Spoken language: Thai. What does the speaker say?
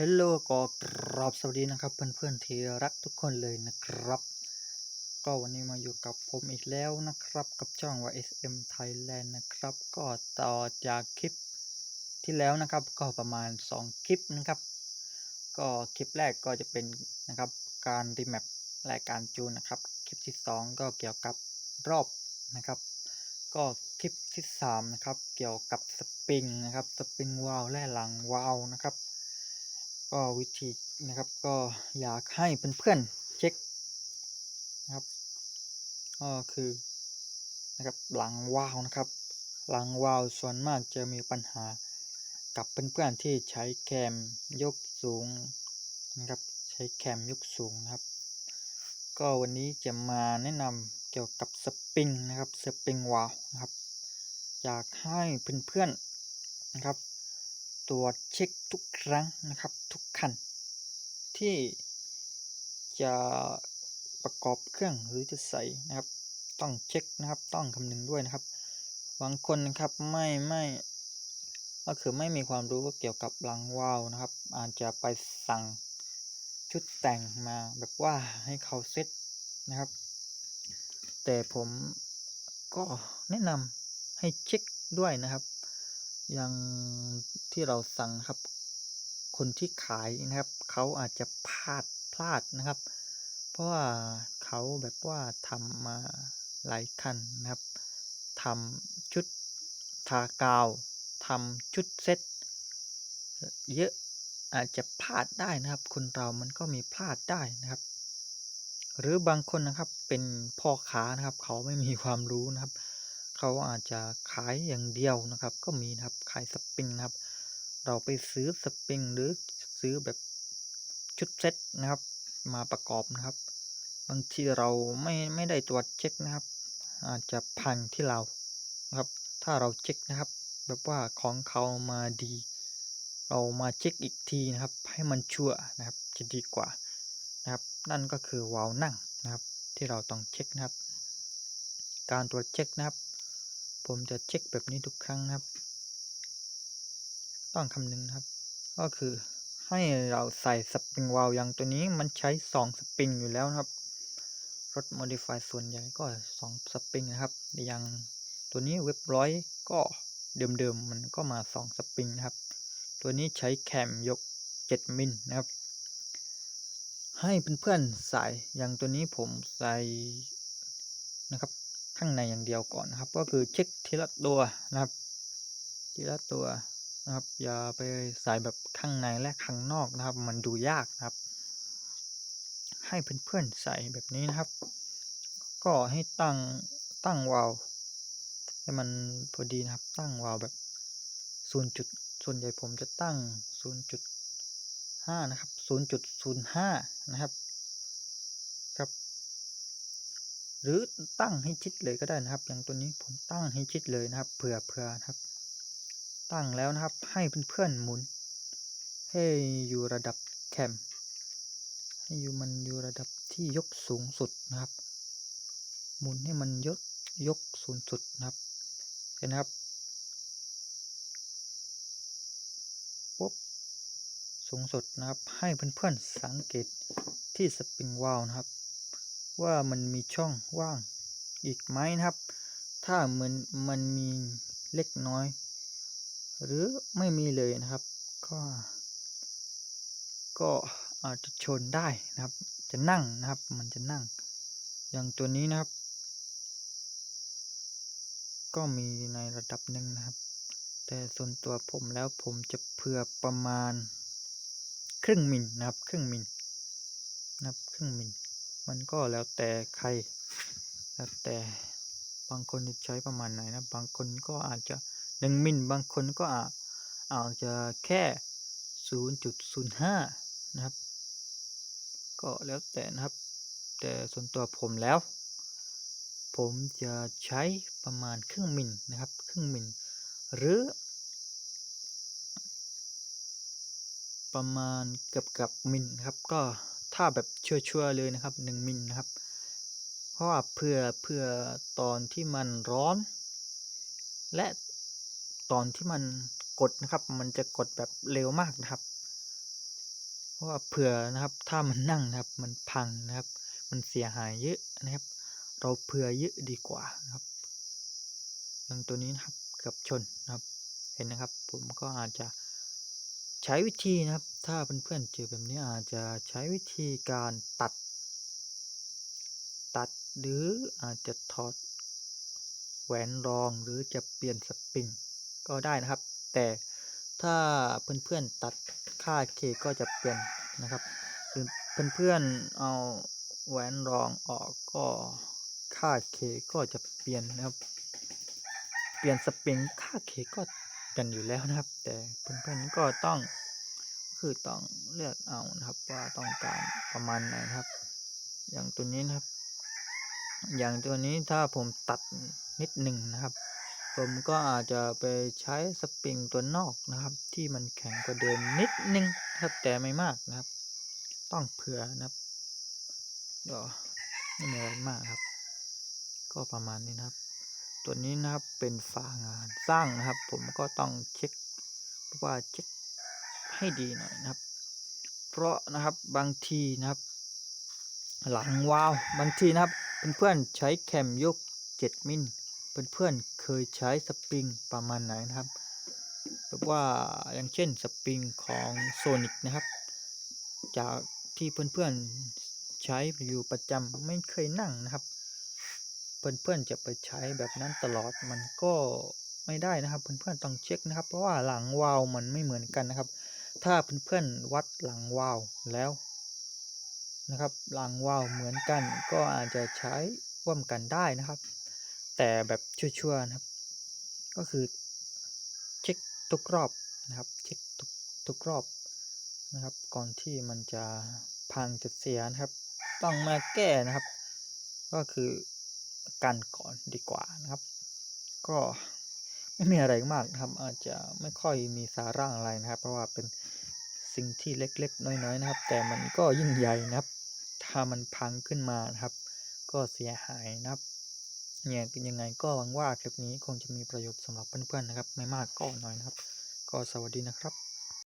ฮลโหลก็กราบสวัสดีนะครับเพื่อนๆที่รักทุกคนเลยนะครับ ก็วันนี้มาอยู่กับผมอีกแล้วนะครับกับช่อง YSM Thailand นะครับ ก็ต่อจากคลิปที่แล้วนะครับก็ประมาณ 2 คลิปนะครับ ก็คลิปแรกก็จะเป็นนะครับการรีแมปและการจูนนะครับ คลิปที่ 2 ก็เกี่ยวกับรอบนะครับ ก็คลิปที่3นะครับเกี่ยวกับสปริงนะครับสปริงวาลและหลังวาลนะครับ ก็วิธีนะครับก็อยากให้เพื่อนๆเช็คนะครับก็คือนะครับหลังวาวนะครับหลังวาวส่วนมากจะมีปัญหากับเพื่อนๆที่ใช้แคมยกสูงนะครับใช้แคมยกสูงนะครับ ก็วันนี้จะมาแนะนำเกี่ยวกับสปริงนะครับสปริงวาวนะครับอยากให้เพื่อนๆนะครับ ตรวจเช็คทุกครั้งนะครับทุกคัน ที่จะประกอบเครื่องหรือจะใส่นะครับ ต้องเช็คนะครับต้องคำนึงด้วยนะครับบางคนนะครับไม่ไม่ก็คือไม่มีความรู้เกี่ยวกับรังวาวนะครับ อาจจะไปสั่งชุดแต่งมาแบบว่าให้เขาเซ็ตนะครับ แต่ผมก็แนะนำให้เช็คด้วยนะครับ อย่างที่เราสั่งครับ คนที่ขายนะครับ เขาอาจจะพลาดพลาดนะครับ เพราะว่าเขาแบบว่าทำมาหลายคันนะครับทำชุดทากาวทำชุดเซ็ตเยอะอาจจะพลาดได้นะครับ คนเรามันก็มีพลาดได้นะครับ หรือบางคนนะครับเป็นพ่อค้านะครับ เขาไม่มีความรู้นะครับ เขาอาจจะขายอย่างเดียวนะครับ ก็มีนะครับขายสปริงนะครับ เราไปซื้อสปริงหรือซื้อแบบชุดเซ็ตนะครับ มาประกอบนะครับ บางทีเราไม่ไม่ได้ตรวจเช็คนะครับ อาจจะพังที่เรานะครับ ถ้าเราเช็คนะครับ แบบว่าของเขามาดี เรามาเช็คอีกทีนะครับ ให้มันชัวร์นะครับจะดีกว่านะครับ นั่นก็คือวาล์วนั่งนะครับ ที่เราต้องเช็คนะครับ การตรวจเช็คนะครับ ผมจะเช็คแบบนี้ทุกครั้งครับ ต้องคำนึงครับ ก็คือให้เราใส่สปริงวาล์วอย่างตัวนี้มันใช้ 2 สปริงอยู่แล้วครับ รถ Modify ส่วนใหญ่ก็ 2 สปริงนะครับ อย่างตัวนี้เว็บร้อยก็เดิมๆมันก็มา 2 สปริงครับ ตัวนี้ใช้แคมยก 7 มิลนะครับ ให้เพื่อนๆใส่อย่างตัวนี้ผมใส่นะครับ ข้างในอย่างเดียวก่อนนะครับ ก็คือเช็คทีละตัวนะครับ ทีละตัวนะครับ อย่าไปใส่แบบข้างในและข้างนอกนะครับ มันดูยากนะครับ ให้เพื่อนๆใส่แบบนี้นะครับ ก็ให้ตั้งตั้งวาลให้มันพอดีนะครับ ตั้งวาลแบบศูนย์จุดส่วนใหญ่ผมจะตั้งศูนย์จุดห้านะครับศูนย์จุดศูนย์ห้านะครับ ครับ หรือตั้งให้ชิดเลยก็ได้นะครับ อย่างตัวนี้ผมตั้งให้ชิดเลยนะครับ เผื่อเผื่อนะครับ ตั้งแล้วนะครับ ให้เพื่อนๆหมุน ให้อยู่ระดับแคมให้อยู่มันอยู่ระดับที่ยกสูงสุดนะครับ หมุนให้มันยกยกสูงสุดนะครับเห็นครับปุ๊บสูงสุดนะครับ ให้เพื่อนๆสังเกตที่สปริงวาลนะครับ ว่ามันมีช่องว่างอีกไหมนะครับ ถ้ามันมันมีเล็กน้อย หรือไม่มีเลยนะครับ ก็ ก็อาจจะชนได้นะครับ จะนั่งนะครับ มันจะนั่ง อย่างตัวนี้นะครับ ก็มีในระดับหนึ่งนะครับ แต่ส่วนตัวผมแล้วผมจะเผื่อประมาณ ครึ่งมิลนะครับ ครึ่งมิลนะครับ ครึ่งมิล มันก็แล้วแต่ใคร แล้วแต่บางคนจะใช้ประมาณไหนนะ บางคนก็อาจจะหนึ่งมิล บางคนก็อาจอาจจะแค่ศูนย์จุดศูนย์ห้านะครับ ก็แล้วแต่นะครับ แต่ส่วนตัวผมแล้ว ผมจะใช้ประมาณครึ่งมิลนะครับ ครึ่งมิล หรือ ประมาณเกือบกับมิลครับ ก็ ถ้าแบบชัวร์ๆเลยนะครับหนึ่งมิลนะครับ เพราะว่าเพื่อเพื่อตอนที่มันร้อน และตอนที่มันกดนะครับ มันจะกดแบบเร็วมากนะครับ เพราะว่าเผื่อนะครับ ถ้ามันนั่งนะครับ มันพังนะครับ มันเสียหายเยอะนะครับ เราเผื่อเยอะดีกว่านะครับอย่างตัวนี้นะครับเกือบชนนะครับ เห็นนะครับ ผมก็อาจจะใช้วิธีนะครับ ถ้าเพื่อนๆเจอแบบนี้อาจจะใช้วิธีการตัด ตัดหรืออาจจะถอดแหวนรองหรือจะเปลี่ยนสปริงก็ได้นะครับ แต่ถ้าเพื่อนๆตัดค่าเคก็จะเปลี่ยนนะครับหรือเพื่อนๆเอาแหวนรองออกก็ค่าเคก็จะเปลี่ยนนะครับ เปลี่ยนสปริงค่าเคก็กันอยู่แล้วนะครับ แต่เพื่อนๆก็ต้อง คือต้องเลือกเอานะครับว่าต้องการประมาณไหนครับ อย่างตัวนี้นะครับ อย่างตัวนี้ถ้าผมตัดนิดหนึ่งนะครับ ผมก็อาจจะไปใช้สปริงตัวนอกนะครับ ที่มันแข็งกว่าเดิมนิดนึงครับแต่ไม่มากนะครับ ต้องเผื่อนะครับก็ไม่มีอะไรมากครับ ก็ประมาณนี้นะครับ ตัวนี้นะครับเป็นฝางานสร้างนะครับ ผมก็ต้องเช็คว่าเช็ค ให้ดีหน่อยนะครับ เพราะนะครับบางทีนะครับ หลังวาวบางทีนะครับเพื่อนๆใช้แคมยก 7 มิลเพื่อนๆเคยใช้สปริงประมาณไหนนะครับแบบว่าอย่างเช่นสปริงของโซนิกนะครับ จากที่เพื่อนๆใช้อยู่ประจำไม่เคยนั่งนะครับ เพื่อนๆจะไปใช้แบบนั้นตลอดมันก็ไม่ได้นะครับ เพื่อนๆต้องเช็คนะครับ เพราะว่าหลังวาวมันไม่เหมือนกันนะครับ ถ้าเพื่อนๆวัดหลังวาวแล้วนะครับหลังวาวเหมือนกันก็อาจจะใช้ร่วมกันได้นะครับ แต่แบบชั่วๆนะครับ ก็คือเช็คทุกรอบนะครับเช็คทุกทุกรอบนะครับ ก่อนที่มันจะพังจะเสียนะครับ ต้องมาแก้นะครับ ก็คือกันก่อนดีกว่านะครับ ก็ ไม่มีอะไรมากนะครับ อาจจะไม่ค่อยมีสาระอะไรนะครับ เพราะว่าเป็นสิ่งที่เล็กๆ น้อยๆ นะครับ แต่มันก็ยิ่งใหญ่นะครับ ถ้ามันพังขึ้นมานะครับ ก็เสียหายนะครับเนี่ยยังไงก็หวังว่าคลิปนี้คงจะมีประโยชน์สำหรับเพื่อนๆนะครับ ไม่มากก็น้อยนะครับ ก็สวัสดีนะครับ